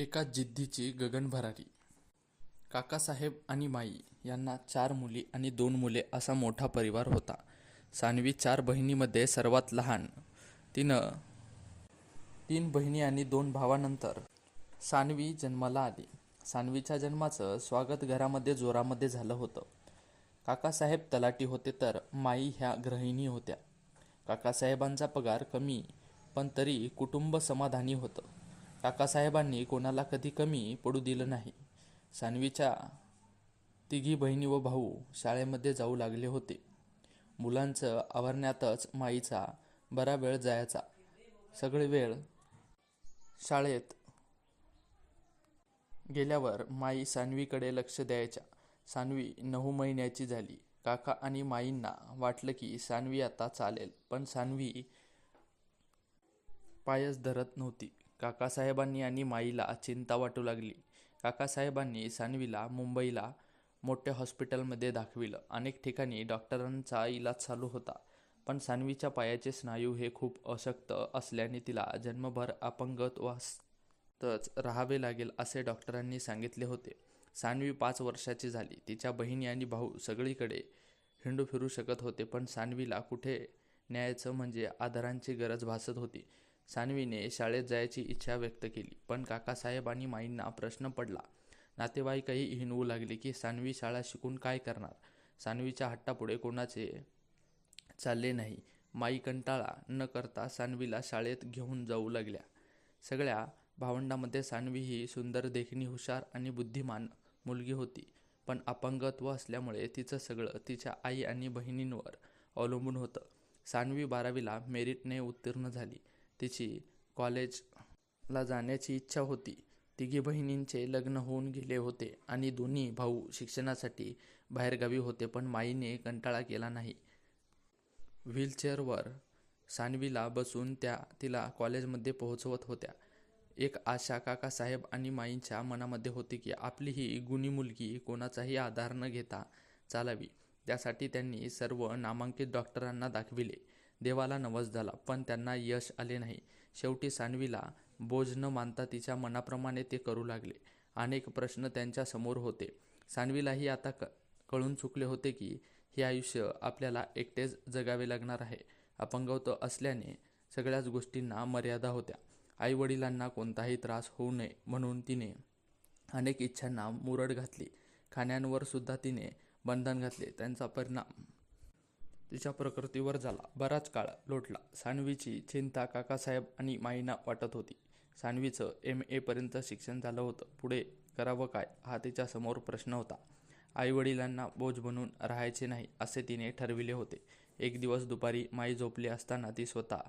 एका जिद्दीची गगनभरारी काकासाहेब आणि माई यांना चार मुली आणि दोन मुले असा मोठा परिवार होता. सानवी चार बहिणीमध्ये सर्वात लहान. तिनं तीन बहिणी आणि दोन भावानंतर सानवी जन्माला आली. सानवीच्या जन्माचं स्वागत घरामध्ये जोरामध्ये झालं होतं. काकासाहेब तलाटी होते तर माई ह्या गृहिणी होत्या. काकासाहेबांचा पगार कमी पण तरी कुटुंब समाधानी होतं. काकासाहेबांनी कोणाला कधी कमी पडू दिलं नाही. सानवीच्या तिघी बहिणी व भाऊ शाळेमध्ये जाऊ लागले होते. मुलांचं आवरण्यातच माईचा बरा वेळ जायचा. सगळे वेळ शाळेत गेल्यावर माई सानवीकडे लक्ष द्यायच्या. सानवी नऊ महिन्याची झाली. काका आणि माईंना वाटलं की सानवी आता चालेल पण सानवी पायच धरत नव्हती. काकासाहेबांनी आणि माईला चिंता वाटू लागली. काकासाहेबांनी सानवीला मुंबईला मोठ्या हॉस्पिटलमध्ये दाखविलं. अनेक ठिकाणी डॉक्टरांचा इलाज चालू होता. पण सानवीच्या पायाचे स्नायू हे खूप अशक्त असल्याने तिला जन्मभर अपंगत्वातच राहावे लागेल असे डॉक्टरांनी सांगितले होते. सानवी पाच वर्षाची झाली. तिच्या बहिणी आणि भाऊ सगळीकडे हिंडू फिरू शकत होते पण सानवीला कुठे न्यायचं म्हणजे आधारांची गरज भासत होती. सानवीने शाळेत जायची इच्छा व्यक्त केली. पण काकासाहेब आणि माईंना प्रश्न पडला. नातेवाईकही हिणवू लागले की सानवी शाळा शिकून काय करणार? सानवीच्या हट्टापुढे कोणाचे चालले नाही. माई कंटाळा न करता सानवीला शाळेत घेऊन जाऊ लागल्या. सगळ्या भावंडामध्ये सानवी ही सुंदर देखणी हुशार आणि बुद्धिमान मुलगी होती. पण अपंगत्व असल्यामुळे तिचं सगळं तिच्या आई आणि बहिणींवर अवलंबून होतं. सानवी बारावीला मेरिटने उत्तीर्ण झाली. तिची कॉलेजला जाण्याची इच्छा होती. तिघी बहिणींचे लग्न होऊन गेले होते आणि दोन्ही भाऊ शिक्षणासाठी बाहेरगावी होते पण माईने कंटाळा केला नाही. व्हीलचेअरवर सानवीला बसून त्या तिला कॉलेजमध्ये पोहोचवत होत्या. एक आशा काकासाहेब आणि माईंच्या मनामध्ये होती की आपली ही गुणी मुलगी कोणाचाही आधार न घेता चालावी. त्यासाठी त्यांनी सर्व नामांकित डॉक्टरांना दाखविले. देवाला नवस झाला पण त्यांना यश आले नाही. शेवटी सानवीला बोज न मानता तिच्या मनाप्रमाणे ते करू लागले. अनेक प्रश्न त्यांच्यासमोर होते. सानवीलाही आता क कळून चुकले होते की हे आयुष्य आपल्याला एकटेच जगावे लागणार आहे. अपंगत्व असल्याने सगळ्याच गोष्टींना मर्यादा होत्या. आईवडिलांना कोणताही त्रास होऊ नये म्हणून तिने अनेक इच्छांना मुरड घातली. खाण्यांवर सुद्धा तिने बंधन घातले. त्यांचा परिणाम तिच्या प्रकृतीवर झाला. बराच काळ लोटला. सानवीची चिंता काकासाहेब आणि माईंना वाटत होती. सानवीचं एम एपर्यंत शिक्षण झालं होतं. पुढे करावं काय? हा तिच्यासमोर प्रश्न होता. आईवडिलांना बोज बनून राहायचे नाही असे तिने ठरविले होते. एक दिवस दुपारी माई झोपली असताना ती स्वतः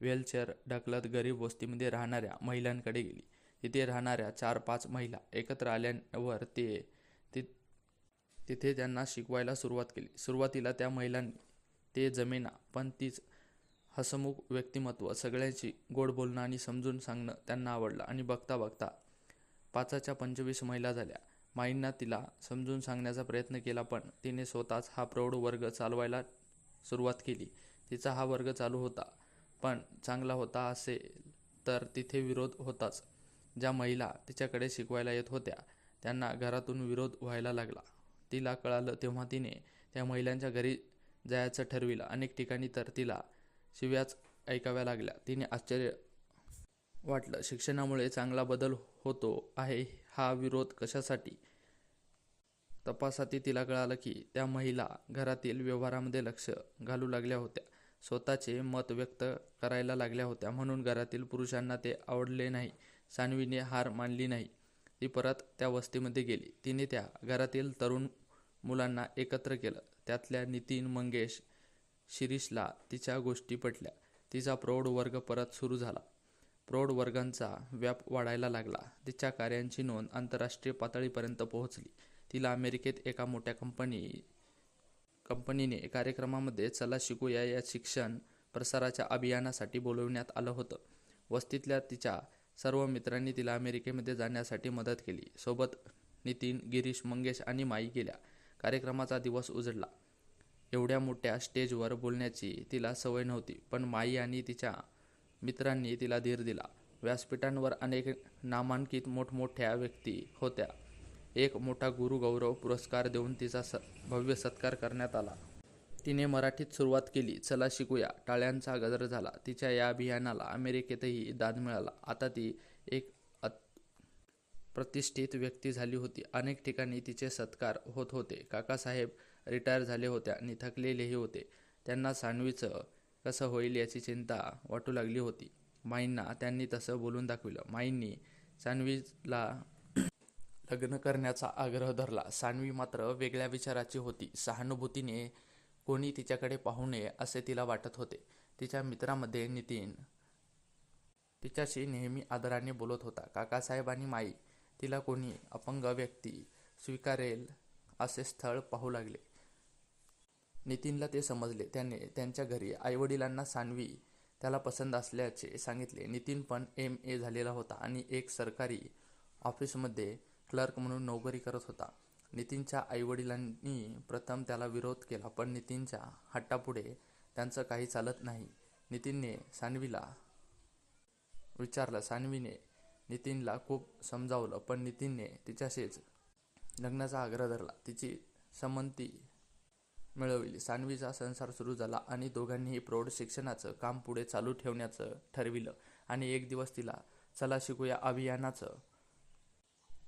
व्हेलचेअर ढकलत गरीब वस्तीमध्ये राहणाऱ्या महिलांकडे गेली. तिथे राहणाऱ्या चार पाच महिला एकत्र आल्यावर ते ति तिथे त्यांना शिकवायला सुरुवात केली. सुरुवातीला त्या महिलांनी ते जमेना पण तीच हसमुख व्यक्तिमत्व. सगळ्यांची गोड बोलणं आणि समजून सांगणं त्यांना आवडलं आणि बघता बघता पाचाच्या पंचवीस महिला झाल्या. माईंना तिला समजून सांगण्याचा प्रयत्न केला पण तिने स्वतःच हा प्रौढ वर्ग चालवायला सुरुवात केली. तिचा हा वर्ग चालू होता पण चांगला होता असेल तर तिथे विरोध होताच. ज्या महिला तिच्याकडे शिकवायला येत होत्या त्यांना घरातून विरोध व्हायला लागला. तिला कळालं तेव्हा तिने त्या महिलांच्या घरी जायचं ठरविलं. अनेक ठिकाणी तर तिला शिव्याच ऐकाव्या लागल्या. तिने आश्चर्य वाटलं. शिक्षणामुळे चांगला बदल होतो आहे हा विरोध कशासाठी? तपासाती तिला कळालं की त्या महिला घरातील व्यवहारामध्ये लक्ष घालू लागल्या होत्या. स्वतःचे मत व्यक्त करायला लागल्या होत्या. म्हणून घरातील पुरुषांना ते आवडले नाही. सानवीने हार मानली नाही. ती परत त्या वस्तीमध्ये गेली. तिने त्या घरातील तरुण मुलांना एकत्र केलं. त्यातल्या नितीन मंगेश शिरीषला तिच्या गोष्टी पटल्या. तिचा प्रौढ वर्ग परत सुरू झाला. प्रौढ वर्गांचा व्याप वाढायला लागला. तिच्या कार्यांची नोंद आंतरराष्ट्रीय पातळीपर्यंत पोहोचली. तिला अमेरिकेत एका मोठ्या कंपनी कंपनीने कार्यक्रमामध्ये चला शिकूया या शिक्षण प्रसाराच्या अभियानासाठी बोलवण्यात आलं होतं. वस्तीतल्या तिच्या सर्व मित्रांनी तिला अमेरिकेमध्ये जाण्यासाठी मदत केली. सोबत नितीन गिरीश मंगेश आणि माई गेल्या. कार्यक्रमाचा दिवस उजडला. एवढ्या मोठ्या स्टेजवर बोलण्याची तिला सवय नव्हती पण माई आणि तिच्या मित्रांनी तिला धीर दिला. व्यासपीठांवर अनेक नामांकित मोठमोठ्या व्यक्ती होत्या. एक मोठा गुरुगौरव पुरस्कार देऊन तिचा स भव्य सत्कार करण्यात आला. तिने मराठीत सुरुवात केली चला शिकूया टाळ्यांचा गजर झाला. तिच्या या अभियानाला अमेरिकेतही दाद मिळाला. आता ती एक प्रतिष्ठित व्यक्ती झाली होती. अनेक ठिकाणी तिचे सत्कार होत होते. काकासाहेब रिटायर झाले होते आणि थकलेलेही होते. त्यांना सानवीचं कसं होईल याची चिंता वाटू लागली होती. माईंना त्यांनी तसं बोलून दाखविलं. माईंनी सानवीला लग्न करण्याचा आग्रह धरला. सानवी मात्र वेगळ्या विचाराची होती. सहानुभूतीने कोणी तिच्याकडे पाहू नये असे तिला वाटत होते. तिच्या मित्रामध्ये नितीन तिच्याशी नेहमी आदराने बोलत होता. काकासाहेब आणि माई तिला कोणी अपंग व्यक्ती स्वीकारेल असे स्थळ पाहू लागले. नितीनला ते समजले. त्याने त्यांच्या घरी आईवडिलांना सानवी त्याला पसंत असल्याचे सांगितले. नितीन पण एम ए झालेला होता आणि एक सरकारी ऑफिसमध्ये क्लर्क म्हणून नोकरी करत होता. नितीनच्या आईवडिलांनी प्रथम त्याला विरोध केला पण नितीनच्या हट्टापुढे त्यांचं काही चालत नाही. नितीनने सानवीला विचारलं. सानवीने नितीनला खूप समजावलं पण नितीनने तिच्याशीच लग्नाचा आग्रह धरला. तिची संमती मिळवली. सानवीचा संसार सुरू झाला आणि दोघांनीही प्रौढ शिक्षणाचं काम पुढे चालू ठेवण्याचं ठरविलं. आणि एक दिवस तिला चला शिकूया अभियानाचं.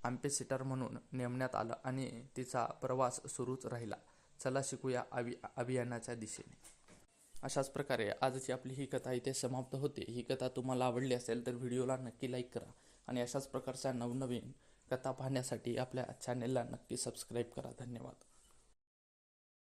आंपेसिटर म्हणून नेमण्यात आलं आणि तिचा प्रवास सुरूच राहिला. चला शिकूया अभि अभियानाच्या दिशेने. अशाच प्रकारे आजची आपली ही कथा इथे समाप्त होते. ही कथा तुम्हाला आवडली असेल तर व्हिडिओला नक्की लाईक करा आणि अशाच प्रकारच्या नवनवीन कथा पाहण्यासाठी आपल्या चॅनेलला नक्की सबस्क्राईब करा. धन्यवाद.